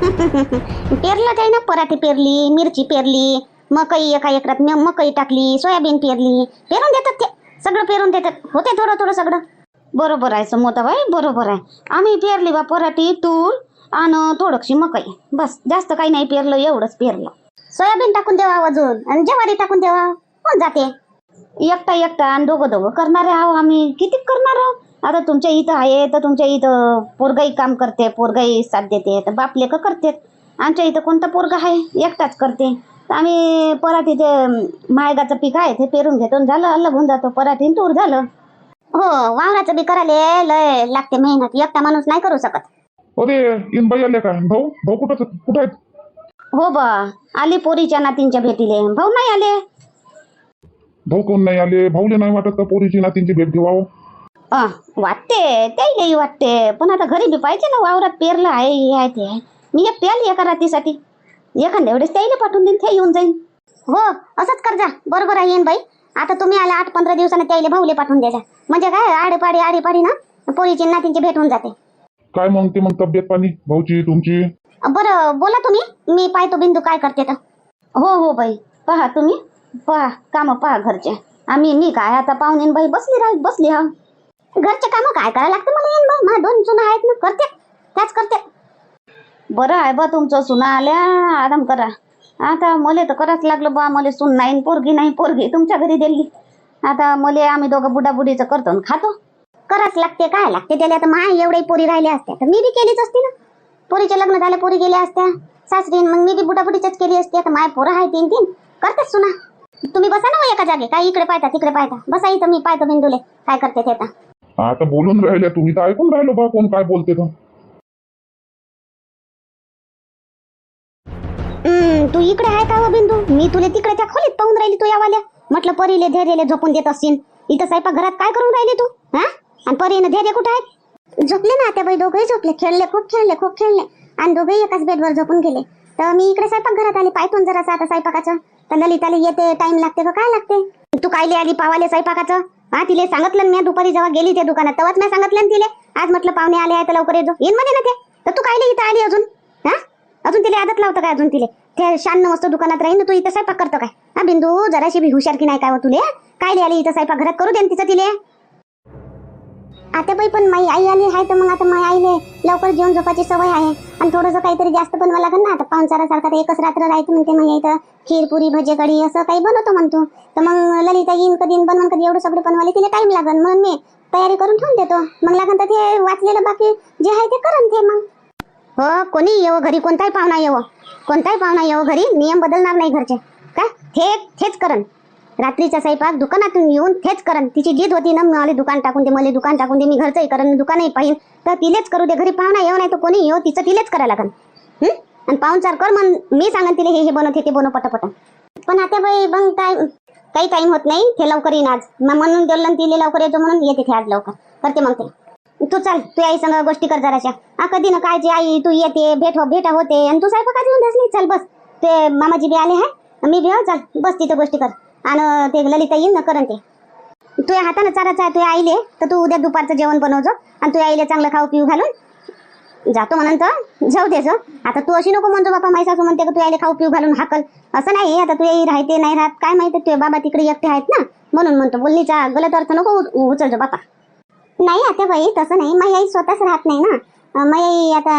पेरलं काही ना पराठी पेरली मिरची पेरली मकई एका एकरात मकई टाकली सोयाबीन पेरली. पेरून देतात ते. सगळं पेरून देतात. होते थोडं थोडं सगळं. बरोबर आहे मोठाबाई बरोबर आहे. आम्ही पेरली बा पराठी तूर आणि थोडंशी मकई. बस जास्त काही नाही पेरलं एवढंच पेरलं. सोयाबीन टाकून देवा अजून. आणि ज्वारी टाकून देवा कोण जाते. एकटा एकटा आणि दोघं दोघं करणार आहो आम्ही. किती करणार आहो? आता तुमच्या इथं आहे तर तुमच्या इथं पोरगाई काम करते पोरगाई साथ देते तर बाप लेकं करते आमच्या इथं कोणता पोरगा आहे? एकटाच करते. तर आम्ही पराठी ते मायगाचं पीक आहे ते पेरून घेतो झालं अलग होऊन जातो. पराठी तूर झालं. हो वावराचं बी करायला लय लागते मेहनत. एकटा माणूस नाही करू शकत. अरे इनबाई आले का? भाऊ भाऊ कुठं कुठं आहेत? हो बा आली पोरीच्या नातींच्या भेटीले. भाऊ नाही आले? भाऊ कोण नाही आले? भाऊले नाही वाटत का पोरीची नातींची भेट घेवावं अ, वाटते त्याही वाटते. पण आता घरी बी पाहिजे ना वावरात पेरलं आहे हे आहे ते आहे. मी एकटी आली एका रात्रीसाठी. एखाद्या वेळेस त्याला पाठवून देईन ते येऊन जाईन. हो असंच कर जा. बरोबर आहे येईन बाई. आता तुम्ही आला आठ पंधरा दिवसाने त्याला भाऊले पाठवून द्यायचा म्हणजे काय आडेपाडी आडेपाडी ना पोरीची नातींची भेट होऊन जाते. काय मग ते मग तब्येत पाणी भाऊची तुमची? बरं बोला तुम्ही. मी पाहतो बिंदू काय करते तर. हो हो बाई. पहा तुम्ही. पहा कामं पहा घरचे. आम्ही मी काय आता पाहुणे बाई बसली राह बसली हा. घरचे कामं काय करायला लागतं मला येईन बा माझ्या दोन सुना आहेत ना. करते. त्याच करते. बरं आहे बा तुमचं सुना आल्या. आराम करा. आता मले तर कराच लागलं बा. मला सून नाही पोरगी नाही पोरगी तुमच्या घरी दिली. आता मले आम्ही दोघं बुडाबुडीचं करतो खातो. कराच लागते. काय लागते त्याला? आता माय एवढे पोरी राहिल्या असत्या. तर मी बी केलीच असती ना. पोरीचे लग्न झाले पोरी गेल्या असत्या. सासरी मग मी बी बुडाबुडीच केली असती. आता माय पोरं आहे तीन तीन. करतेच सुना. तुम्ही बसा ना हो एका जागे. काय इकडे पाहता तिकडे पाहता. बसा इथं मी पाहतो बिंदुले. काय करते ते आता बोलून राहिल्या तुम्ही तर ऐकून राहिलो बा कोण काय बोलते तर. हम्म, तू इकडे आहे का हो बिंदू? मी तुला तिकडे त्या खोलीत पाहून राहिली तू यावाल्या. म्हटलं परीले धैर्यले झोपून देत असशील इथं स्वयंपाक घरात काय करून राहिली तू? हा? आणि परीनं धैर्य कुठं आहे झोपले ना आता बाई दोघेही झोपले. खेळले खूप खेळले खूप खेळले. आणि दोघेही एकाच बेडवर झोपून गेले. तर मी इकडे स्वयंपाक घरात आली पायथून जरासा आता स्वयंपाकाचं तर ललिताला येते टाइम लागते का काय लागते? तू कायले आली पावाले स्वयंपाकाचं हा तिले सांगितलं मी दुपारी जेव्हा गेली त्या दुकानात तेव्हाच मी सांगितलं तिले. आज म्हटलं पाहुणे आले आहे तर लवकर येतो. येईन म्हणे ना ते. तर तू कायले इथं आली अजून? हा? अजून तिला आदत लावतं काय अजून तिले? ते शान मस्त दुकानात राहीन तू इथं स्वयंपाक करतो काय? हा बिंदू जराशी बी हुशार की नाही काय हो तुले? काय आली इथं स्वयंपाक? घरात करू दे ना तिचं तिले. आता बाई पण माई आई आली आहे तर मग आता माई आईले लवकर जेवण झोपायची सवय आहे. आणि थोडंसं काहीतरी जास्त बनवा लागेल ना आता पाहुणचारासारखा तर एकच रात्र राहायचं म्हणते मग इथं खीर पुरी भजे कढी असं काही बनवतो म्हणतो तर मग ललिता येईन कधी बनवून कधी एवढं सगळं बनवायला तिला टाइम लागेल म्हणून मी तयारी करून ठेवून देतो. मग लागेल तर ते वाचलेलं बाकी जे आहे ते करन ते मग. हो कोणी येवो घरी? कोणताही पाहुणा येव. कोणताही पाहुणा येवो घरी. नियम बदलणार नाही घरचे. काय हे थेच करन रात्रीचा स्वयंपाक दुकानातून येऊन थेच करन तिची जिद होती ना मला दुकान टाकून दे मला दुकान टाकून दे मी घरचंही करन दुकानही पाहिन. तर तिलेच करू दे. घरी पाहुणा येऊ नाही तर कोणी येऊ तिचं तिलेच करायला लागन. आणि पाहुणचार कर मग मी सांगन तिला हे हे बनवते ते बनव पटापट. पण आता बाई मग काय? काही टाईम होत नाही. ते लवकर येईन आज. मग म्हणून दिलं तिले लवकर येतो म्हणून येते ते आज लवकर. करते मग ते. तू चाल तू आई संग गोष्टी कर जराशा. हा कधी ना काय जे आई तू येते भेट हो भेटा होते. आणि तू स्वयंपाकात येऊन नाही चल बस. ते मामाजी बी आले आहे मी बी हो, चाल. बस तिथं गोष्टी कर. आणि ते ललिता येईन ना करन ते. तुझ्या हातानं चारायचं आहे तुझ्या आईले. तर तू उद्या दुपारचं जेवण बनवजो आणि तुझ्या आईले चांगलं खाऊ पिऊ घालून जातो म्हणून तर जाऊ देस आता तू अशी नको म्हणतो बापा माई सासू म्हणते का तू आईले खाऊ पिऊ घालून हाकल. असं नाही आता तू आई राहते नाही राहत. काय माहिती तुझे बाबा तिकडे एकटे आहेत ना. म्हणून म्हणतो बोलणीचा गलत अर्थ नको उचलतो उचलजो बापा. नाही आता बाई तसं नाही. माझी आई स्वतःच राहत नाही ना. अं, माझी आई आता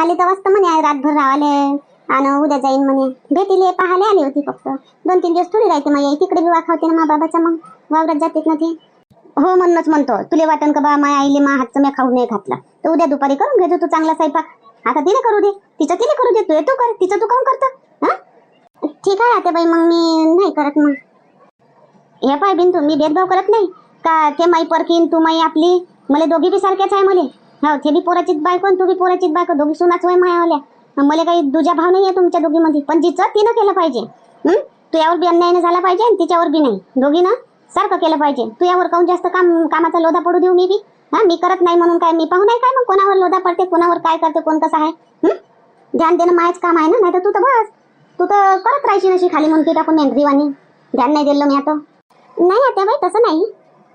आले तर वाजता म्हणे रातभर रावाले आणि उद्या जाईन म्हणे. भेटीले पाहायला आली होती फक्त. दोन तीन दिवस थोडी राहते माई आई. तिकडे बी वाखावते ना मा बाबाचा मग. वावरात जातेत ना ते. हो म्हणूनच म्हणतो. तुले वाटन का बा माया आईले मा हातचं मी खाऊ नाही घातलं. तर उद्या दुपारी करून घेतो तू चांगला स्वयंपाक. आता तिने करू दे. तिचं तिने करू दे. तू तू कर. तिचं तू काऊन करतो? हा? ठीक आहे आता बाई मग मी नाही करत मग. हे पाय बिन तू मी भेदभाव करत नाही. का ते माई परकीन तू माई आपली? मला दोघी बी सारख्याच आहे मले. हो ते बी पोराचीच बायको तू बी पोराचीच बायको. दोघी सुनाच वय मायावाल्या. मला काही दुजा भाव नाही आहे तुमच्या दोघीमध्ये. पण जिचं तिनं केलं पाहिजे. हं? तू यावर बी अन्याय नाही झाला पाहिजे आणि तिच्यावर बी नाही. दोघीनं सारखं केलं पाहिजे. तू यावर काहून जास्त काम कामाचा लोधा पडू देऊ मी बी? हा? मी करत नाही म्हणून काय मी पाहू नाही काय मग? कोणावर लोधा पडते कोणावर काय करते कोण कसं आहे? हं? ध्यान देणं मायच काम आहे ना? नाही तर तू तर बस. तू तर करत राहायची नशी खाली मुंडकी टाकून मेंढरीवाणी. ध्यान नाही दिलं मी आता. नाही आता बाई तसं नाही.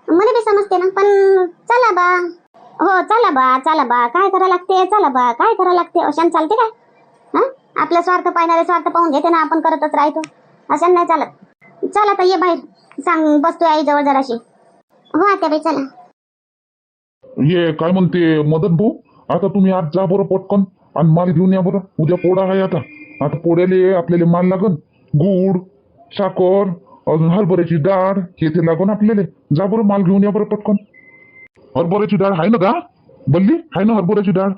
मला बी समजते ना पण चला बा. हो चला बा चला बा. काय करा लागते? चला बा. काय करा लागते? अशान चालते काय? हा? आपला स्वार्थ पाहणारे स्वार्थ पाहून घेते ना आपण करतच राहतो. असं नाही चालत. चला तर ये बाहेर. सांग बसतोय आई जवळ जराशी. हो आत्याबाई चला. ये काय म्हणते मदन भाऊ? आता तुम्ही आज जा बरं पटकन आणि माल घेऊन या बरं. उद्या पोळा आहे आता. आता पोळ्याले आपल्याला माल लागन. गुड साखर अजून हरभऱ्याची डाळ हे ते लागन आपल्याला. जा बरं माल घेऊन या बरं पटकन. हरभऱ्याची डाळ आहे ना का बल्ली आहे ना हरभऱ्याची डाळ?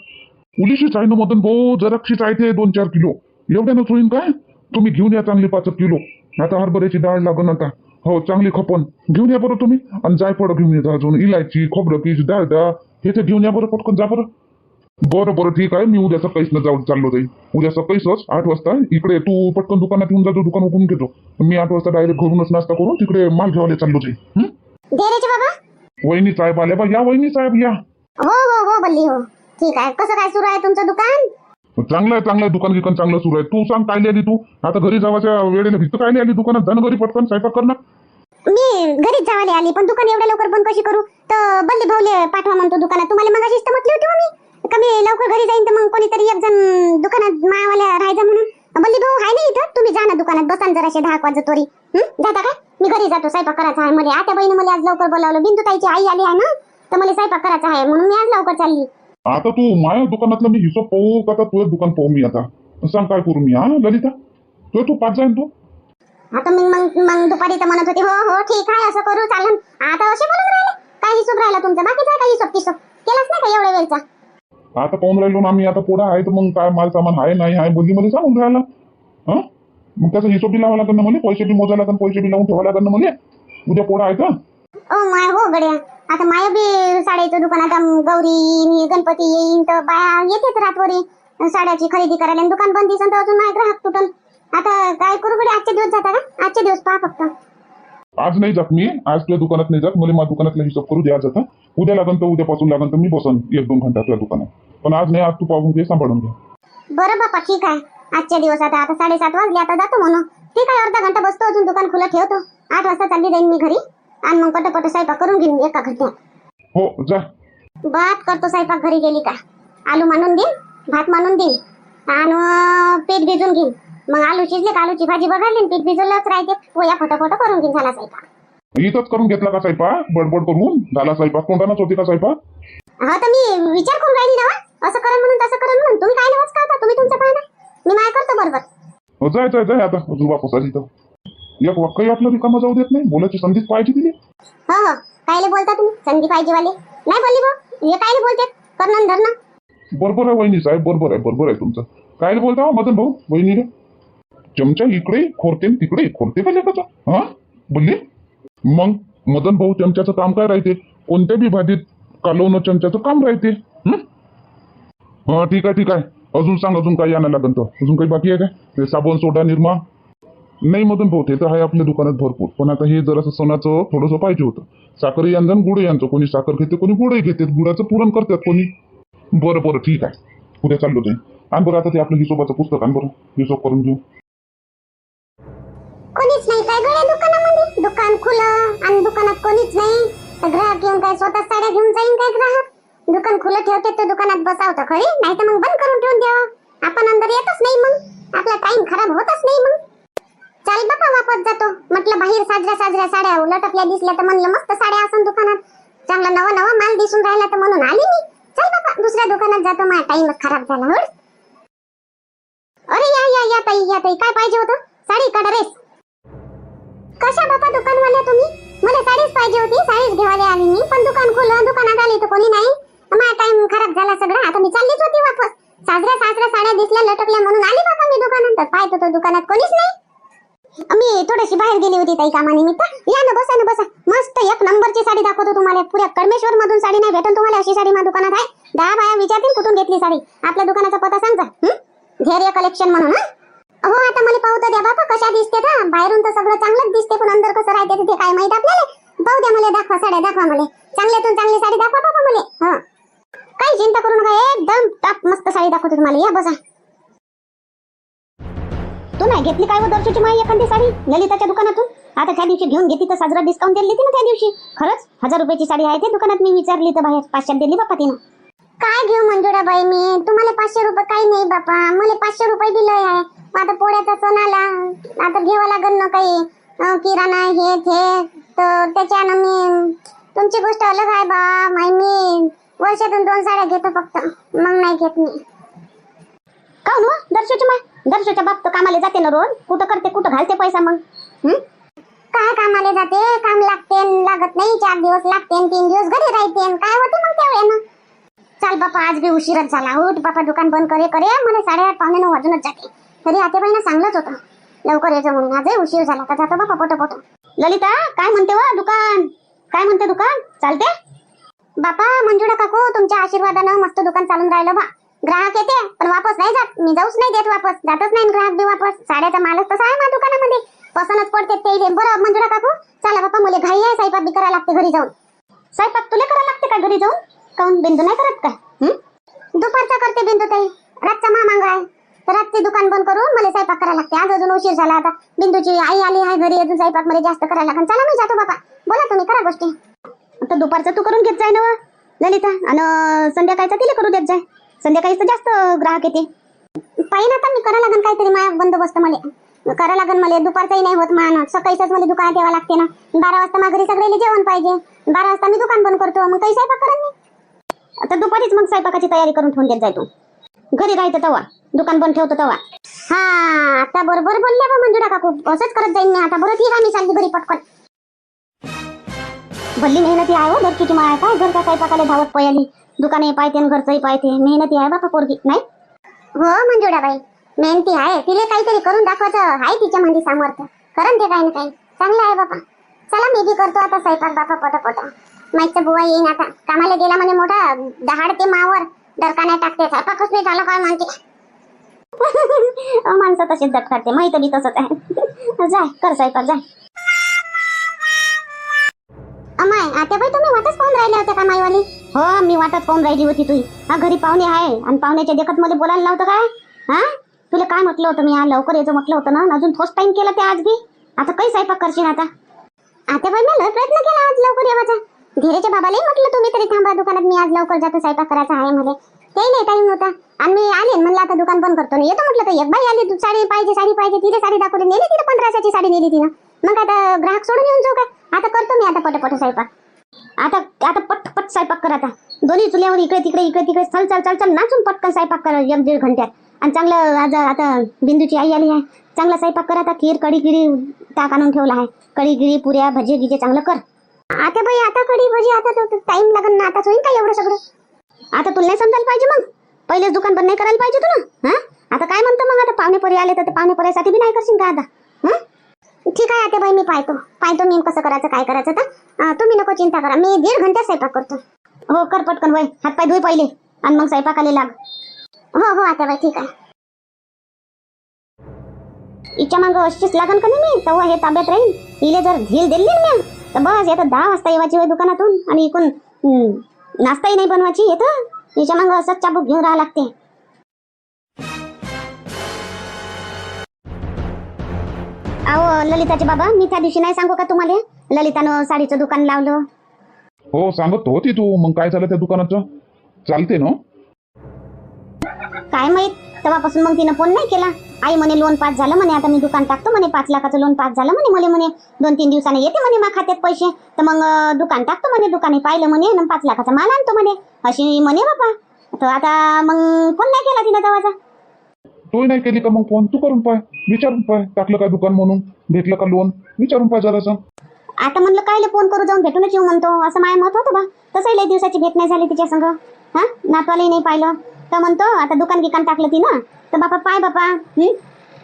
उलीशीच आहे ना मदन भाऊ? जराक्षीच आहे ते दोन चार किलो. एवढ्यानंच होईन काय? तुम्ही घेऊन या चांगली पाच किलो. आता हरभऱ्याची डाळ लागन आता. हो चांगली खपन. घेऊन या बरं तुम्ही. आणि जायफळ घेऊन येता अजून. इलायची खोबरं पीस डाळडा. हे ते घेऊन या बरं पटकन. जा बरं. बरं बरं ठीक आहे. मी उद्या सकाळीच न जाऊ चाललो जाईल उद्या सकाळीच आठ वाजता. इकडे तू पटकन दुकानात येऊन जातो दुकान उठून घेतो. मी आठ वाजता डायरेक्ट घरूनच नाश्ता करून तिकडे माल घ्यायला चाललो जाईल वहिनी साहेब आल्या बा. या वहिनी साहेब या. हो हो हो बल्ली हो. ठीक आहे. कसं काय सुरू आहे तुमचं दुकान? चांगलं आहे चांगलं आहे. दुकान गिकान चांगलं सुरू आहे. तू सांग काय आली तू? आता घरी जावाच्या वेळेला भिक्त काय आली दुकानात? जाणं घरी पटकन स्वयंपाक कर ना. मी घरीच जावाले आली पण दुकान एवढ्या लवकर बंद कशी करू? तर बल्ली भाऊले पाठवा म्हणतो दुकानात. तुम्हाला मग तर म्हटली होती हो मी कमी लवकर घरी जाईन तर मग कोणीतरी एक जण दुकानात मावाल्या राहायचा म्हणून. बल्ली भाऊ आहे ना इथं? तुम्ही जा ना दुकानात बसा ना जराशे दहा वाजता तोरी? जाता काय? मी घरी जातो स्वयंपाक करायचा आहे. मला आता बहिणी मला आज लवकर बोलावलं. बिंदू ताईची आई आली आहे ना तर मला स्वयंपाक करायचा आहे म्हणून मी आज लवकर चालली. आता तू माया दुकानातला मी हिशोब पाहू का तुझं दुकान पाहू मी आता? सांग काय करू मी हा ललिता? तू तू पाच जाईन तू. आता मी मग मग दुपारी तर म्हणत होती हो हो ठीक आहे असं करू चालन. आता असे बोलत राहिले? काय हिशोब राहिला तुमचा? बाकीचा आहे का हिशोब किशोब? केलाच नाही का एवढ्या वेळचा? आता पाहून राहिलो ना आम्ही आता पोडा आहे तर मग काय माल सामान आहे नाही आहे बोलली मध्ये सांगून राहिला. हा? मग त्याचा हिशोब बी लावा लागेल ना मला पैसे बी मोजा लागेल पैसे बी लावून ठेवा लागेल ना मला उद्या पोडा आहे का? ओ माय हो गड्या. आता माय बी साड्याचं दुकानात आम गौरी नि गणपती येईन तर बाया येतेच रातवरी साड्याची खरेदी करायला. आणि दुकान बंद दिसन तर अजून माय ग्राहक तुटल आता काय करू गड्या आजचे दिवस जाता का? आजचे दिवस पहा फक्त. आज नाही जात मी. आज तुझ्या दुकानात नाही जात. मला माझ्या दुकानातला हिशोब करू द्या आज आता. उद्या लागन तर उद्यापासून लागन तर मी बसन एक दोन घंटा तुझ्या दुकानात. पण आज नाही आज तू पाहून घे सांभाळून घे. बरं बापा ठीक आहे. आजच्या दिवस आता आता साडेसात वाजले आता जातो म्हणून. ठीक आहे अर्धा घंटा बसतो अजून दुकान खुलं ठेवतो. आठ वाजता चालली जाईन मी घरी. आणि मग पटपट स्वयंपाक करून घेईन एका घंट्यात हो जा. भात करतो स्वयंपाक घरी गेली का? आलू मानून देईन भात मानून देईन आणि पीठ भिजून घेईन. मग आलू शिजले का? आलूची भाजी बघाली पीठ भिजवलंच राहते. पोया फटाफट करून घेईन झाला स्वयंपाक. इथंच करून घेतला का स्वयंपाक? बडबड करून झाला स्वयंपाक. तोंडानच होती का स्वयंपाक? हा तर मी विचार करून राहिली ना. असं करा म्हणून तसं करा म्हणून. तुम्ही काय नवच करता? तुम्ही तुमचं पाहा ना मी माय करतो बरोबर. हो, जाय जाय जाय आता. अजून वापस आली तर एक वाक्य आपलं रिकामा जाऊ देत नाही? बोलायची संधीच पाहिजे तिने हो हो. कायले बोलता तुम्ही? संधी पाहिजे वाले नाही बोलली भाऊ हे कायले बोलते करणं धरणं बरोबर आहे वहिनी साहेब बरोबर आहे बरोबर आहे तुमचं. काय बोलता हो मदन भाऊ वहिनीले चमचा इकडे खोरते न तिकडे खोरते का लेखाचा? हा? बोलली? मग मदन भाऊ चमच्याचं काम काय राहते? कोणत्या बी भाजीत कालवणं चमच्याचं काम राहते? हं? हा ठीक आहे ठीक आहे. अजून सांग अजून काय आणायला लागेल तर अजून काही बाकी आहे काय? हे साबण सोडा निरमा नाही मदन भाऊ ते तर आहे आपल्या दुकानात भरपूर. पण आता हे जरासं सणाचं थोडंसं पाहिजे होतं. साखर यांचं आणि गुड यांचं. कोणी साखर घेते कोणी गुडही घेते. गुडाचं पुरण करतात कोणी. बरं बरं ठीक आहे. उद्या चाललो ते. आणि बरं आता ते आपलं हिशोबाचं पुस्तक आण बरं. हिशोब करून घेऊ. कोणीच नाही काय गड्या दुकानामध्ये. दुकान खुलं आणि दुकानात कोणीच नाही. तर ग्राहक येऊन काय स्वतः साड्या घेऊन जाईन काय ग्राहक? दुकान खुलं ठेवते तो दुकानात बसावतं खरी. नाही तर मग बंद करून ठेवून द्यावा. आपण अंदर येतच नाही मग. आपला टाइम खराब होतच नाही मग. चाल बापा वापस जातो. म्हटलं बाहेर साजऱ्या साजऱ्या साड्या लटकल्या दिसल्या तर म्हणलं मस्त साड्या असन दुकानात. चांगला नवा नवा माल दिसून राहिला तर म्हणून आली मी. चल बापा दुसऱ्या दुकानात जातो. माझा टाइमच खराब झाला हो? अरे या या या ताई या ताई काय पाहिजे होतं? साडी का ड्रेस कशा बापा दुकानवाल्या तुम्ही? मला साडीच पाहिजे होती साडीच घेवाले आली मी. पण दुकान खुलं दुकानात आली तर कोणी नाही. माझा टाइम खराब झाला सगळा. आता मी चाललीच होती वापस. साजऱ्या साजऱ्या साड्या दिसल्या लटकल्या म्हणून आली बापा मी दुकानात. तर पाहतो तो दुकानात कोणीच नाही. मी थोडीशी बाहेर गेली होती ताई कामानिमित्त. या ना बसा ना बसा. मस्त एक नंबरची साडी दाखवतो तुम्हाला. पुऱ्या कडमेश्वर मधून साडी नाही भेटून तुम्हाला अशी साडी माझ्या दुकानात आहे. दहा बाया विचारतील कुठून घेतली साडी. आपल्या दुकानाचा पत्ता सांगा धैर्य कलेक्शन म्हणून हो? आता मला पाहू तर द्या बाबा कशा दिसते का बाहेरून तर सगळं चांगलंच दिसते पण अंदर कसं राहते ते काय माहीत आपल्याला? पाहू द्या मला दाखवा साड्या दाखवा मला. चांगल्यातून चांगली साडी दाखवा बापा मला. हा. काही चिंता करू नका एकदम टॉप मस्त साडी दाखवतो तुम्हाला. या बसा. नाही घेतली काय व दर्शूची माई एखादी साडी? ललिताच्या दुकानातून? आता त्या दिवशी घेऊन घेतली तर साजरा डिस्काउंट दिली ना त्या दिवशी. खरंच? हजार रुपयाची साडी आहे ते दुकानात मी विचारली तर बाहेर पाचशेत दिली बाप्पा तिनं. काय घेऊ मंजुळाबाई मी? तुम्हाला पाचशे रुपये काही नाही बापा. मला पाचशे रुपये दिलंय आहे. आता पोळ्याचा सण आला आता घ्यावं लागेल ना काही. किराणा हे ते. तर त्याच्यानं मी तुमची गोष्ट अलग आहे बा माई. मी वर्षातून दोन साड्या घेतो फक्त. मग नाही घेत मी. का दर्शोची माय? दर्शोच्या बाप तर कामाला जाते ना रोज. कुठं करते कुठं घालते पैसा मग? हं? काय कामाला जाते? काम लागते न लागत नाही. चार दिवस लागते न तीन दिवस घरी राहते न काय होते मग तेवढ्यानं चाल बापा आज बी उशीरच झाला. उठ बापा दुकान बंद करे. करे. मला साडेआठ पावणे नऊ वाजूनच जाते. तरी आतेबाईनं सांगलंच होतं. लवकर यायचं म्हणून. आजही उशीर झाला. तर जातो बापा पोटो पोटो ललिता काय म्हणते व दुकान? काय म्हणते दुकान? चालते? बापा मंजुळा काकू तुमच्या आशीर्वादानं मस्त दुकान चालून राहिलं बा. ग्राहक येते पण वापस नाही जात. मी जाऊच नाही देत वापस. जातच नाही ग्राहक बी वापस. साड्याचा मालच तसा आहे माझ्या दुकानामध्ये. पसंतच पडते ते बरं मंजुळा काकू. चला बापा मला घाई आहे. साईपाक बी करायला लागते घरी जाऊन. स्वयंपाक तुला करायला लागते का घरी जाऊन? काऊन? बिंदू नाही करत का? दुपारचा करते बिंदू ताई. रातचा मामांग आहे. तर रातचे दुकान बंद करून मला स्वयंपाक करायला लागते. आज अजून उशीर झाला आता. बिंदूची आई आली आहे घरी. अजून स्वयंपाकमध्ये जास्त करायला लागेल. चला मी जातो बाबा बोला तुम्ही करा गोष्टी. आता दुपारचं तू करून घेत जाय ना ललिता आणि संध्याकाळचा तिला करू देत जाय. संध्याकाळी तर जास्त ग्राहक येते. पाहिजे आता मी करा लागन काहीतरी माझ्या बंदोबस्त मला. करा लागन मला दुपारचाही नाही होत मान सकाळीच मला दुकानात द्यावं लागते ना. बारा वाजता माझ्या घरी सगळे जेवण पाहिजे. बारा वाजता मी दुकान बंद करतो. मग काही स्वयंपाक करत मी आता दुपारीच मग स्वयंपाकाची तयारी करून ठेवून देत जाय तू. घरी राहतं तवा. दुकान बंद ठेवतो तवा. हा आता बरोबर बोलले बा मंजुळा काकू. असंच करत जाईन मी आता. बरं ठीक आहे मी चालली घरी पटकन. भल्ली मेहनती आहे हो घरची माय. काय घर का स्वयंपाकाला धावत पयाली दुकाने पाहते आणि घरचंही पाहते. मेहनती आहे बापा पोरगी नाही? हो मंजुळाबाई. मेहनती आहे. तिला काहीतरी करून दाखवायचं आहे तिच्या मध्ये सामर्थ्य. करण ते काही ना काही. चांगलं आहे बापा. चला मी बी करतो आता स्वयंपाक बापा पट पट माईचा बुवा येईन आता. कामाला गेला म्हणे मोठा दहाड ते मावर. डरका नाही टाकते. स्वयंपाकच नाही झालं काय म्हणते माणसं तशीच दटकाटते माहीत बी तसंच आहे. जाय कर स्वयंपाक जाय. अमाय आता बाई तुम्ही वाटच पाहून राहिले होते का माईवाली? हो मी वाटत पाहून राहिली होती तुझी हा घरी पाहुणे आहे आणि पाहुण्याच्या देखत मध्ये बोलायला लावतं काय? हा? तुला काय म्हटलं होतं मी? लवकर यायचं म्हटलं होतं ना? अजून थोस टाइम केला ते आज बी आता काही स्वयंपाक करशील आता? आता पण मी प्रयत्न केला आज लवकर येवाचा. धीरेच्या बाबालाही म्हटलं तुम्ही तरी थांबा दुकानात. मी आज लवकर जातो स्वयंपाक करायचा आहे मला. ते नाही टाईम होता आणि मी आले म्हणलं आता दुकान बंद करतो. ना येतो म्हटलं तर एक बाई आली. तू साडी पाहिजे साडी पाहिजे तिथे साडी दाखवली. नेली तिथे पंधराशेची साडी नेली तिनं. मग आता ग्राहक सोडून येऊन जाऊ का? आता करतो मी आता पटपट स्वयंपाक. आता आता पट पट स्वयंपाक कर आता. दोन्ही चुल्यावर इकडे तिकडे इकडे तिकडे चल चल चल चल नाचून पटकन स्वयंपाक कर एक दीड घंट्यात. आणि चांगलं आज आता बिंदूची आई आली आहे. चांगला स्वयंपाक कर आता खीर कढी गिरी ताक आणून ठेवला आहे. कढी गिरी पुऱ्या भजी गिजे चांगलं कर. आता बाई आता कढी भजी आता टाइम लागेल ना आता होईल का एवढं सगळं? आता तुला नाही समजायला पाहिजे मग. पहिलेच दुकान बंद नाही करायला पाहिजे तू ना हा? आता काय म्हणतो मग आता पाहुणे परी आले तर ते पाहुणे परीसाठी बी नाही करशील का आता हं? ठीक आहे आता बाई मी पाहतो. पाहतो मी कसं करायचं काय करायचं तर. तुम्ही नको चिंता करा. मी दीड घंटा स्वयंपाक करतो. हो कर पटकन बाई हातपाय धुई पहिले. आणि मग स्वयंपाकाला लाग. हो हो आता बाई ठीक आहे. इच्छा मग अशीच लागन का नाही मी? तेव्हा हे ताब्यात राहील हिले जर झील दिली ना तर बस येतं दहा वाजता येवायची वय दुकानातून. आणि इकून नाश्ताही नाही बनवायची येतं हिच्या मग असंच चाबूक घेऊन राहा लागते. अहो ललिताचे बाबा मी त्या दिवशी नाही सांगू का तुम्हाला? ललितानं साडीचं दुकान लावलं. हो सांगत होती तू. मग काय झालं त्या दुकानाचं? चालते ना? काय माहीत? तेव्हापासून मग तिनं फोन नाही केला. आई म्हणे लोन पास झालं म्हणे आता मी दुकान टाकतो म्हणे पाच लाखाचं लोन पास झालं म्हणे मला म्हणे. दोन तीन दिवसाने येते म्हणे मा खात्यात पैसे. तर मग अं, दुकान टाकतो म्हणे दुकाने पाहिलं म्हणे आणि पाच लाखाचा माल आणतो म्हणे. अशी म्हणे बापा. तर आता मग फोन नाही केला तिनं तेव्हाचा. तोही नाही केली का मग फोन तू करून पाय. विचारून पाय. टाकलं का दुकान म्हणून? भेटलं का लोन विचारून पाय जरासं. आता म्हणलं कायले फोन करू जाऊन भेटूनच येऊ म्हणतो. असं माय मत होतं बा. तसंही लय दिवसाची भेट नाही झाली तिच्या संग. हा? नातवालाही नाही पाहिलं. तर म्हणतो आता दुकान गिकान टाकलं ती ना तर बापा पाय बापा. हं?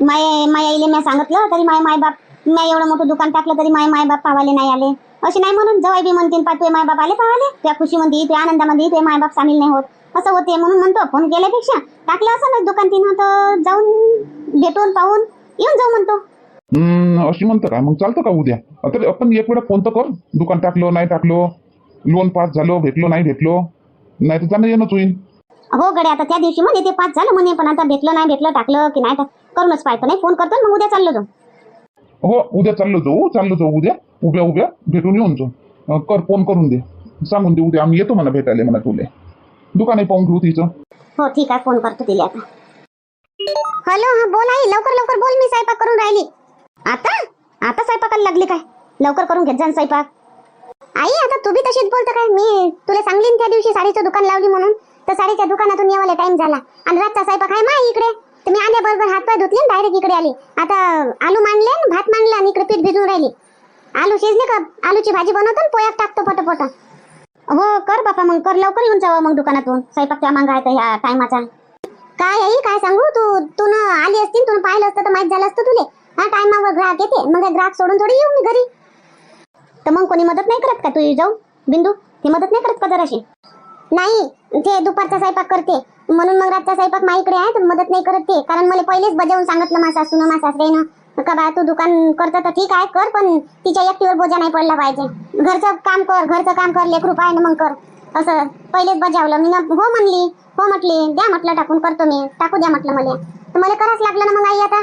माय माय आईले मी सांगितलं तरी माय माय बाप मी एवढं मोठं दुकान टाकलं तरी माय माय बाप पावाले नाही आले. असे नाही म्हणून जवळ बी म्हणतील पा तुझे माय बाप आले पावाले त्या खुशीमध्ये त्या आनंदामध्ये तुझे माय बाप सामील नाही होत. असं होते म्हणून म्हणतो फोन केल्यापेक्षा टाकलं असं ना दुकान तिनं तर जाऊन भेटून पाहून येऊन जाऊ म्हणतो. हम्म, अशी म्हणतं का? मग चालतं का उद्या? तर आपण एक वेळा फोन तर कर. दुकान टाकलं नाही टाकलं लोन पास झालं भेटलो नाही भेटलो नाही तर जाणं येणंच होईल. हो गडे आता त्या दिवशी म्हणे ते पाच झालं म्हणे पण आता भेटलं नाही भेटलं टाकलं की नाही टाक- करूनच पाहतो. नाही फोन करतो मग उद्या चाललो जाऊ. हो उद्या चाललो जाऊ चाललो जाऊ उद्या. उभ्या उभ्या भेटून येऊन जाऊ. अं, कर फोन करून दे. सांगून दे उद्या आम्ही येतो म्हणा भेटायला म्हणा तुले. दुकानही पाहून घेऊ तिचं. हो ठीक आहे. फोन करतो तिला आता. हॅलो हा बोल आई. लवकर लवकर बोल. मी स्वयंपाक करून राहिली. आता? आता स्वयंपाकाला लागली काय? लवकर करून घेत जा ना स्वयंपाक. आई आता तू बी तशीच बोलतो काय? मी तुला सांगली ना त्या दिवशी साडीचं दुकान लावली म्हणून. तर साडीच्या दुकानातून येवायला टाइम झाला. आणि रातचा स्वयंपाक आहे मा इकडे. तर मी आल्याबरोबर हात पाय धुतले डायरेक्ट इकडे आली. आता आलू मांडले भात मांडला आणि इकडे पीठ भिजून राहिली. आलू शिजले का? आलूची भाजी बनवतो पोयात टाकतो पटपट. हो कर बापा मग कर. लवकर येऊन जावा मग दुकानातून. स्वयंपाकच्या त्या मागं आहे ह्या टायमाचा. काय आई काय सांगू? तू तू न आली असती तू पाहिलं असतं तर माहीत झालं असतं तुले. हा टायमावर ग्राहक येते. मग ग्राहक सोडून थोडी येऊ मी घरी. तर मग कोणी मदत नाही करत का तू जाऊ? बिंदू ती मदत नाही करत का जराशी? नाही ते दुपारचा स्वयंपाक करते. म्हणून मग रातचा स्वयंपाक माझ्याकडे आहे तर मदत नाही करत ते. कारण मला पहिलेच बजावून सांगितलं मा सासून मा सासरेनं का बा तू दुकान करतो तर ठीक आहे कर पण तिच्या एकटीवर बोजा नाही पडला पाहिजे. घरचं काम कर घरचं काम कर लेकरू पाय ना मग कर. असं पहिलेच बजावलं. मी ना हो म्हणली हो म्हटली द्या म्हटलं टाकून करतो मी. टाकू द्या म्हटलं मला. तर मला करावंच लागलं ना मग आई आता?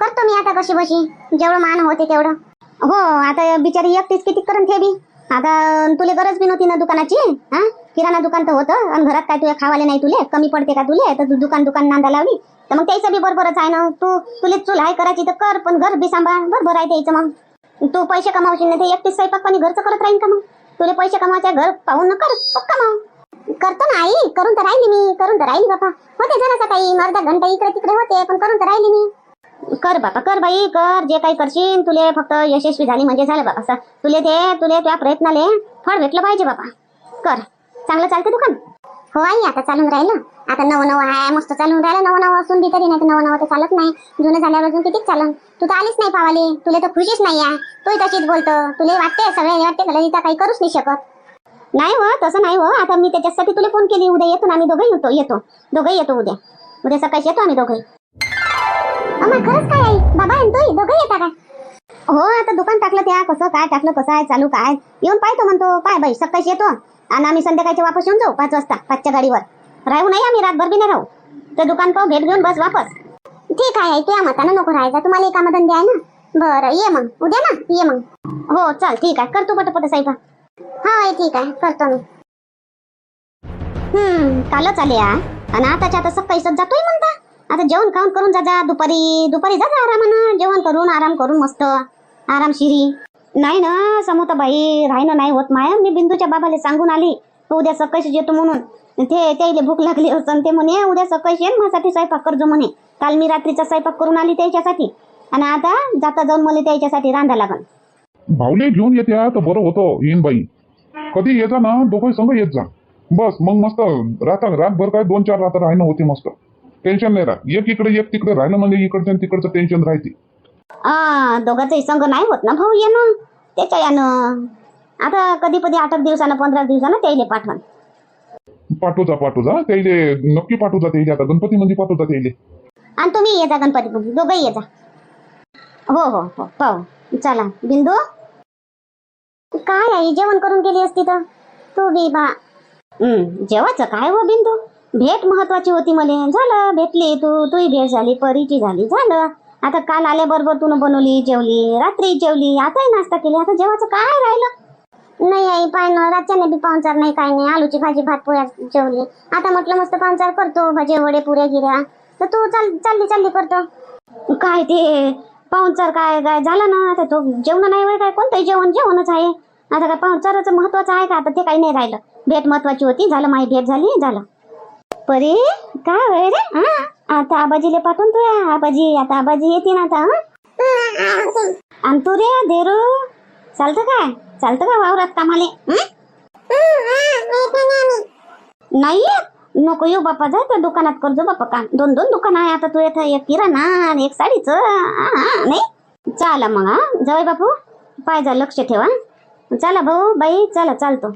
करतो मी आता कशी बशी जेवढं मान होते तेवढं. हो आता बिचारी एकटीच किती करून ठेवी? आता तुले गरज बी नव्हती ना दुकानाची हा? किराणा दुकान तर होतं आणि घरात काय तुला खावाले नाही तुले कमी पडते का तुले? तर तू दुकान दुकान नांदा लावली तर मग त्याचं बी बरोबरच आहे ना. तू तुले चूल आहे करायची तर कर पण घर बी सांभाळ बरोबर आहे त्याचं मग. तू पैसे कमावशील नाही ते एकटीच स्वयंपाक पाणी घरचं करत राहीन का मग? तुला पैसे कमावायचे घर पाहून न कर कमाव करतो ना आई करून तर राहिली मी करून तर राहिली बापा. होते जरासा काही अर्धा घंटा इकडे तिकडे होते पण करून तर राहिली मी. कर बापा कर बाई कर जे काही करशील तुले फक्त यशस्वी झाली म्हणजे झालं बाबा तुले ते तुले त्या प्रयत्नाले फळ भेटलं पाहिजे बापा. कर. चांगलं चालतं दुकान? हो आई आता चालून राहिलं. आता नवं नवं आहे मस्त चालून राहिलं. नवं नवं असून बी तरी नाही तर नवं नवं तर चालत नाही. जुनं झाल्यावर अजून कितीच चालन? तू तर आलीच नाही पावाले. तुला तर खुशीच नाही आहे. तूही तशीच बोलतो. तुला वाटते सगळे वाटते का ललिता काही करूच नाही शकत. नाही हो तसं नाही हो. आता मी त्याच्यासाठी तुला फोन केली. उद्या येतो ना आम्ही दोघंही येतो येतो. दोघंही येतो उद्या. उद्या सकाळी येतो आम्ही दोघंही. अम्मा खरंच काय आई? बाबा आणि तू दोघं येता काय हो आता दुकान टाकलं त्या. कसं काय टाकलं कसं आहे चालू काय? येऊन पाहतो म्हणतो. पाय बाई सकाळी येतो. आणि आम्ही संध्याकाळच्या वापस येऊन जाऊ पाच वाजता पाचच्या गाडीवर. राहू नाही आम्ही रातभर बी नाही राहू. तर दुकान पाहू भेट घेऊन बस वापस. ठीक आहे आई त्या मतानं नको राहायचा. तुम्हाला एका धंदे आहे ना? बरं ये मग. उद्या ना? ये मग. हो चल ठीक आहे. करतो पटपट साहेब हा हो, ठीक आहे. करतो मी. हम्म कालच आले आणि आताच्या आता सकाळी जातोय म्हणता आता जेवण खाऊन करून जा दुपारी दुपारी जा जा आरामानं. जेवण करून आराम करून मस्त. आरामशिरी नाही ना समोता बाई राहिनं नाही होत माया. मी बिंदूच्या बाबाला सांगून आली उद्या सकाळी येतो म्हणून. ते त्याला भूक लागली असं ते म्हणे उद्या सकाळी येईन माझ्यासाठी स्वयंपाक करजो म्हणे. काल मी रात्रीचा स्वयंपाक करून आली त्याच्यासाठी. आणि आता जाता जाऊन मला त्याच्यासाठी रांधा लागल भाऊले घेऊन येत्या तर बरं होतं येईन बाई. कधी ये जा ना दोघं संग येत जा. बस मग मस्त राहता रातभर काय दोन चार रात्र राहणं होते मस्त. टेन्शन नाही राहत. एक इकडे एक तिकडे राहिलं म्हणजे इकडचं तिकडचं टेन्शन राहते. दोघांचंही संग नाही होत ना भाऊ येणं त्याच्या यानं. आता कधी कधी आठ दिवसानं पंधरा दिवसानं त्याला पाठवण. पाठवजा पाठवजा. त्याइले नक्की पाठवजा त्याइले आता. गणपती मध्ये पाठवजा त्याइले आणि तुम्ही ये जा गणपती दोघंही ये जा. हो हो हो. पाहू. चला. बिंदू? काय आई जेवण करून गेली असती तर? तू बी बा. जेवायचं काय हो बिंदू? भेट महत्वाची होती मले. झालं. भेटली तू. तूही भेट झाली. परीची झाली. झालं. आता काल आल्याबरोबर तू बनवली जेवली रात्री जेवली आताही नाश्ता केली आता जेवायचं काय राहिलं? नाही आई पाय ना रातच्याने बी पाहुणचार नाही काय नाही. आलूची भाजी भात पोळ्या जेवली. आता म्हटलं मस्त पाहुणचार करतो भाजी वडे पुऱ्या गिऱ्या. तर तू चाल चालली चालली करतो. काय ते पाहुणचार काय काय झालं ना? आता तो जेवण नाही वय काय? कोणतंही जेवण जेवणच आहे. आता काय पाहुणचाराचं महत्वाचं आहे का? आता ते काही नाही राहिलं. भेट महत्वाची होती झालं माझी भेट झाली झालं. परी काय होय रे? हा. आता आबाजीले पाठवून तू या. आबाजी आता आबाजी येते ना आता हं? आणि तू रे देरू. चालतं काय चालतं का वावरात कामाले? हं? नाही नको येऊ बापा जा त्या दुकानात करजो बापा काम. दोन दोन दुकान आहे आता तू येतं एक किराणा आणि एक साडीचं. हा, हा, नाही? चला मग हा. जाऊ बापू. पाय जा लक्ष ठेवा चला भाऊ बाई चला चालतो.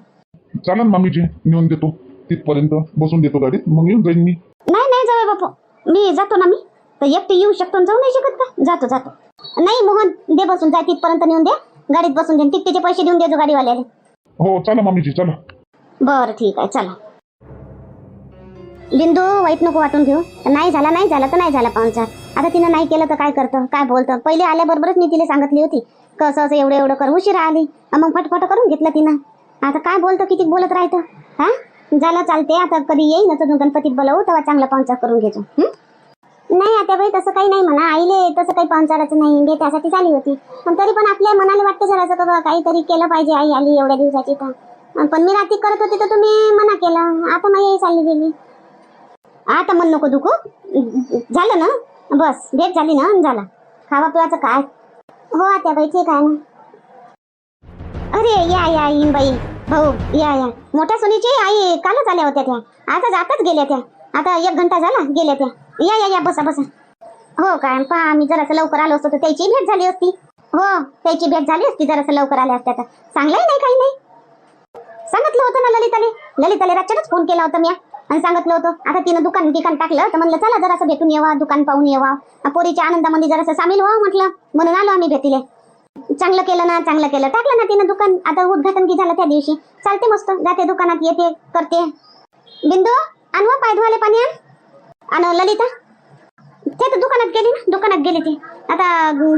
चालन मामीजी नेऊन देतो. तिथपर्यंत बसून देतो गाडीत. मग येऊन जाईन मी. नाही नाही जाऊ बापू. मी जातो ना मी. तर एकटे येऊ शकतो आणि जाऊ नाही शकत का? जातो जातो. नाही मोहन दे बसून. जाय तिथपर्यंत नेऊन दे. गाडीत बसून दे तिकटीचे पैसे देऊन देजो गाडीवाल्याला. हो चला मामीजी चला. बरं ठीक आहे चला. बिंदू वाईट नको वाटून घेऊ. नाही झाला नाही झाला तर नाही झाला पाहुणचार. आता तिनं नाही केलं तर काय करतं? काय बोलतं? पहिले आल्याबरोबरच मी तिला सांगितली होती. कसं असं एवढं एवढं कर. उशिरा आली. मग फटफट करून घेतलं तिनं. आता काय बोलतो किती बोलत राहतं? हा? झालं चालते आता कधी येईन ना तर गणपतीत बोलावू तेव्हा चांगला पाहुणचार करून घेतो. नाही आता बाई तसं काही नाही म्हणा. आईले तसं काही पाहुणचाराचं नाही. मी त्यासाठी झाली होती. पण तरी पण आपल्या मनाला वाटतं जरासं का काहीतरी केलं पाहिजे. आई आली एवढ्या दिवसाची तर. पण मी रात्री करत होती तर तुम्ही मना केलं. आता माझी चालली गेली. आता मन नको दुखू. झालं ना? बस भेट झाली ना? झाला. खावा पिवाचं काय? हो आता बाई ठीक आहे ना. अरे या या येईन बाई भाऊ या या. मोठ्या सोनीची आई कालच आल्या होत्या त्या. आता आताच गेल्या त्या. आता एक घंटा झाला गेल्या त्या. या या या बसा बसा. हो काय पहा आम्ही जरासं लवकर आलो असतो तर त्याची भेट झाली असती. हो त्याची भेट झाली असती जरासं लवकर आल्या असत्या तर. चांगलंही नाही काही नाही. सांगितलं होतं ना ललिताले. ललिताले रातच्यानंच फोन केला होता मी. आणि सांगितलं होतं आता तिनं दुकान बिकान टाकलं तर म्हणलं चला जरासं भेटून येवा दुकान पाहून येवा. पोरीच्या आनंदामध्ये जरासं सामील व्हा म्हटलं. म्हणून आलो आम्ही भेटीले. चांगलं केलं ना चांगलं केलं. टाकलं ना तिनं दुकान. आता उद्घाटन की झालं त्या दिवशी. चालते मस्त. जाते दुकानात येते करते. बिंदू आणवा पाय धुवाले पाणी आण. ललिता. ते तर दुकानात गेली ना दुकानात गेली ती. आता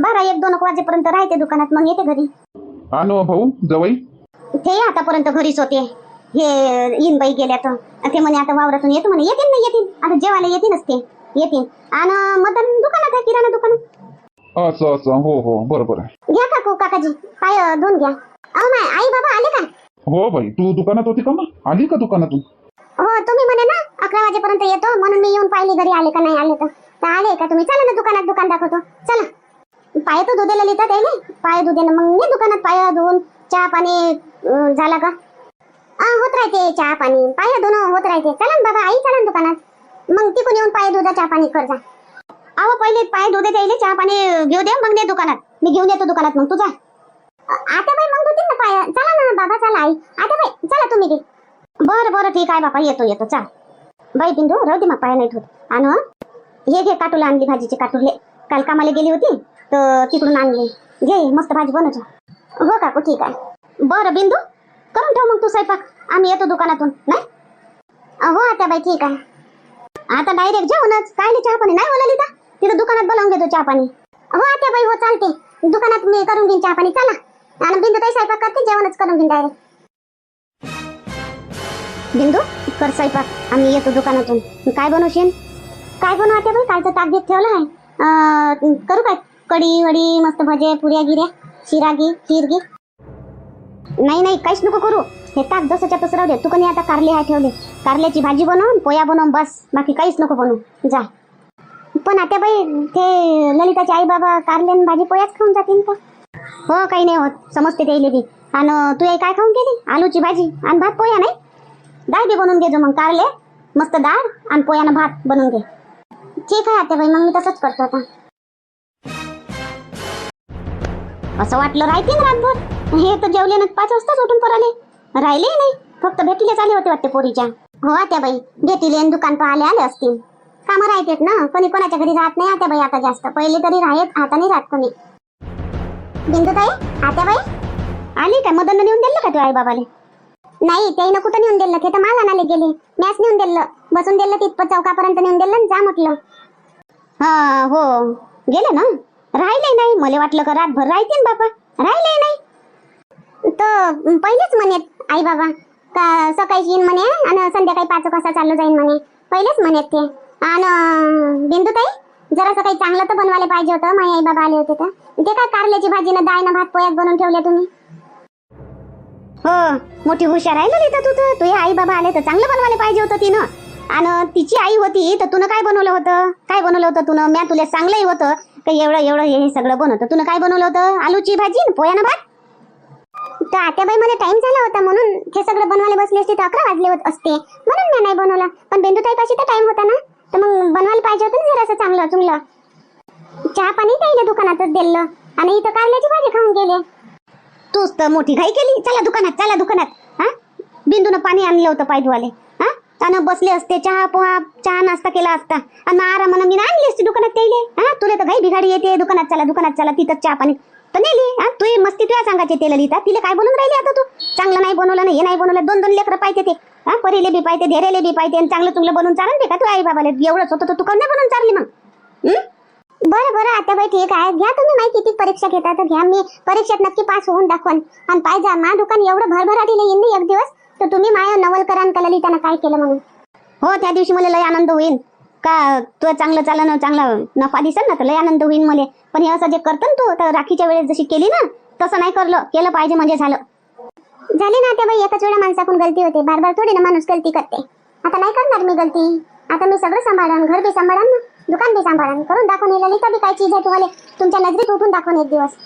बारा एक दोन एक वाजेपर्यंत राहते दुकानात. मग येते घरी. आणू भाऊ जवाई ते आतापर्यंत घरीच होते. हे इन बाई गेल्या तर. ते म्हणे आता वावरातून येतो म्हणे. येतील ना येतील आता जेवायला येतीलच ते. येतील आणि मदन दुकानात आहे किराणा दुकानात. असं असं हो हो. बरोबर आहे घ्या काकू काकाजी? पाय धुवून घ्या. अहो माय आई बाबा आले का? हो बाई. तू दुकानात होती का मग? आली का दुकानातून? हो तुम्ही म्हणे ना अकरा वाजेपर्यंत येतो. म्हणून मी येऊन पाहिली घरी आले का नाही आले तर. तर आले का तुम्ही? चला ना दुकानात दुकान दाखवतो. चला. पाय तर धुदेला लिहितात आहे ना? पाय धुदे ना मग मी दुकानात पाय धुवून चहा पाणी अं, झाला का? हा होत राहते चहा पाणी. पाय धुणं होत राहते. चला ना बाबा आई चला ना दुकानात. मग तिकडून येऊन पाय धुदा चहा पाणी कर जा. अहो पहिले पाय धुते त्याले चहा पाणी घेऊ दे मग दे दुकानात. मी घेऊन येतो दुकानात मग तुझा आता बाई मग धुतील ना पाय. चला ना बाबा चला आई. आता बाई चला तुम्ही दे बरं बरं ठीक आहे बापा. येतो येतो चाल. बाई बिंदू राहू दे मग पाय नाही धुत. आणि हे? घे काटूला आणली भाजीचे काटुले. काल कामाला गेली होती तर तिकडून आणली. घे मस्त भाजी बनवतो. हो काकू ठीक आहे. बरं बिंदू. करून ठेव मग तू स्वयंपाक. आम्ही येतो दुकानातून नाही? हो आता बाई ठीक आहे. आता डायरेक्ट जेवणच. काय चहा पण? नाही बोलाली का? तिथं चहा पाणी हो आता बाई हो चालते. दुकानात मी करून घेईन चहा पाणी चला. आणि बिंदू ताई स्वयंपाक करते जेवणच करून घेईन डायरेक्ट बिंदू कर स्वयंपाक. आम्ही येतो दुकानातून. काय बनवशील? काय बनवू आता बाई? कालचं ताक ठेवलं आहे. करू काय? कढी वडी मस्त भजे पुऱ्या गिऱ्या शिरागी खीरगी नाही नाही काहीच नको करू. हे ताक जसंच्या तसं राहू दे. तू कणी आता कारले आहे ठेवले. कारल्याची भाजी बनवून पोया बनवून बस. बाकी काहीच नको बनवू. जा. पण आता बाई ते ललिताचे आई बाबा कारले भाजी पोयाच खाऊन जातील का? हो काही नाही होत. समजते ते बी. आणि तू आई काय खाऊन गेली? आलूची भाजी आणि भात पोया नाही? डाळ बी बनवून घे जो मग कारले. मस्त डाळ आणि पोयानं भात बनवून घे. ठीक आहे आता बाई मग मी तसंच करतो आता. असं वाटलं राहते ना रातभर? हे तर जेवले ना पाच वाजताच उठून पराले. राहिले नाही. फक्त भेटीले आले होते वाटते पोरीच्या. हो आता बाई. भेटीले आणि दुकान पाहाले आले असतील. कामं राहतेत ना? कोणी कोणाच्या घरी राहत नाही आता बाई आता जास्त. पहिले तरी राहत आता नाही राहत कोणी. बिंदुताई आता बाई आली काय? मदन नेऊन दिलं का तू आई बाबाले नाही त्याईनं कुठं नेऊन दिलं? ते तर मला नाले गेले. मॅच नेऊन दिलं. बसून दिलं तिथपत चौकापर्यंत नेऊन दिलं जा म्हटलं. हा हो. गेले ना? राहिले नाही. मला वाटलं का रातभर राहते बाबा राहिले नाही. तर पहिलेच म्हणेत आई बाबा का सकाळी येईन म्हणे आणि संध्याकाळी पाच वाजता चालू जाईन म्हणे. पहिलेच म्हणेत ते. आणि बिंदुताई जरासं काही चांगलं तर बनवायला पाहिजे होतं. माझे आई बाबा आले होते तर. ते काय कारल्याची भाजी ना डाळ ना भात पोयात बनवून ठेवले तुम्ही? हो मोठी हुशार आहे ललिता तू तर. तुझे आई बाबा आले तर चांगलं बनवायला पाहिजे होतं तिनं. आणि तिची आई होती तर तुनं काय बनवलं होतं? काय बनवलं होतं तुनं? म्या तुला चांगलंही होतं की एवढं एवढं हे सगळं बनवतं. तुनं काय बनवलं होतं? आलूची भाजी पोयानं भात? तर आत्याबाई मला टाइम झाला होता म्हणून हे सगळं बनवायला बसले असते तर अकरा वाजले होत असते. म्हणून मी नाही बनवला. पण बेंदू ताईपाशी तर टाइम होता ना. तर मग बनवायला पाहिजे होतं ना जरासं चांगलं चुंगलं. चहा पाणी त्याच्या दुकानातच दिलं आणि इथं कारल्याची भाजी खाऊन गेले. तूच तर मोठी घाई केली. चला दुकानात चला दुकानात. हा? बिंदून पाणी आणलं होतं पायधुवाले. हा? त्यानं बसले असते चहा पोहा चहा नाश्ता केला असता. आणि आरामानं मी आणली असते दुकानात त्याले हा? तुला तर घाई बिघाडी येते दुकानात चला दुकानात चला तिथं चहा पाणी. तर नेली हा? तू मस्ती तुला सांगायचे ते लिहिता तिला काय बोलून राहिली आता तू? चांगलं नाही बनवलं नाही हे नाही बनवलं दोन दोन लेकरं पाहिजे ते. हा? परीले बी पाहिजे धेरेले बी पाहिजे आणि चांगलं चुंगलं बनवून चालेल ते का तू आई बाबाला? एवढंच होतं तर तू कधी बनवून चालली मग. बरं बरं आता बाई ठीक आहे. घ्या तुम्ही माहिती किती परीक्षा घेता तर घ्या. मी परीक्षेत नक्की पास होऊन दाखवन. आणि पाहिजे मा दुकान एवढं भरभराटीला येईन ना एक दिवस तर तुम्ही माया नवलकरान आणि काय केलं म्हणून? हो त्या दिवशी मला लय आनंद होईल का तू चांगलं चालन चांगला नफा दिसेल ना तर लय आनंद होईल मला. पण हे असं जे करतं ना तू तर राखीच्या वेळेस जशी केली ना तसं नाही करलं. केलं पाहिजे म्हणजे झालं. झाली ना त्या बाई एकाच वेळा माणसाकडून गलती होते. बार बार थोडी ना माणूस गलती करते. आता नाही करणार मी गलती. आता मी सगळं सांभाळन घर बी सांभाळन ना दुकान बी सांभाळन. करून दाखवून येईल ललिता बी काय चीज आहे तुम्हाला. तुमच्या नजरेत उठून दाखवून एक दिवस.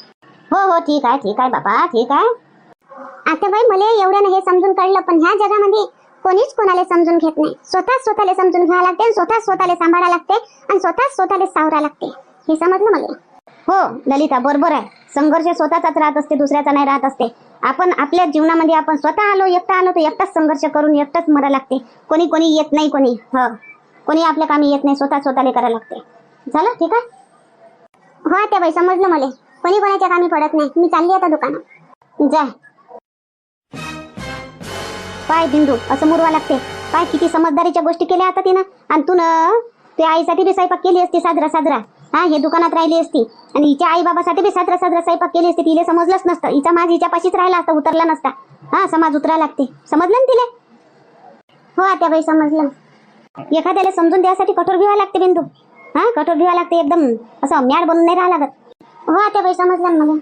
हो हो ठीक आहे ठीक आहे बाबा ठीक आहे. आता बाई मला एवढ्यानं हे समजून कळलं पण ह्या जगामध्ये कोणीच कोणाला समजून घेत नाही. स्वतः स्वतःला समजून घ्यावं लागते आणि स्वतः स्वतःला सांभाळा लागते आणि स्वतः स्वतःला सावरा लागते. हे समजलं मला? हो ललिता बरोबर आहे. संघर्ष स्वतःचाच राहत असते दुसऱ्याचा नाही राहत असते. आपण आपल्या जीवनामध्ये आपण स्वतः आलो एकटा आलो तर एकटाच संघर्ष करून एकटाच मरा लागते. कोणी कोणी येत नाही कोणी ह. कोणी आपल्या कामी येत नाही स्वतः स्वतःला करायला लागते. झालं? ठीक आहे? हो त्या बाई समजलं मला. कोणी कोणाच्या कामी पडत नाही. मी चालली आता दुकानात. जा. पाय बिंदू असं मुरवा लागते. पाय किती समजदारीच्या गोष्टी केल्या आता तिनं. आणि तू न ते आईसाठी बी स्वयंपाक केली असती साजरा साजरा. हा हे दुकानात राहिली असती. आणि हिच्या आई बाबासाठी बी साजरा साजरा स्वयंपाक केली असते. तिला समजलंच नसतं. हिचा माझ हिच्यापाशीच राहिला असता उतरला नसता. हा समाज उतरा लागते. समजलं ना तिला? हो आता बाई समजलं. एखाद्याला समजून द्यासाठी कठोर भिवा लागते बिंदू. हा कठोर भिवा लागते एकदम. असं म्याड बनून नाही राहा लागत. हो आता बाई समजलं मला.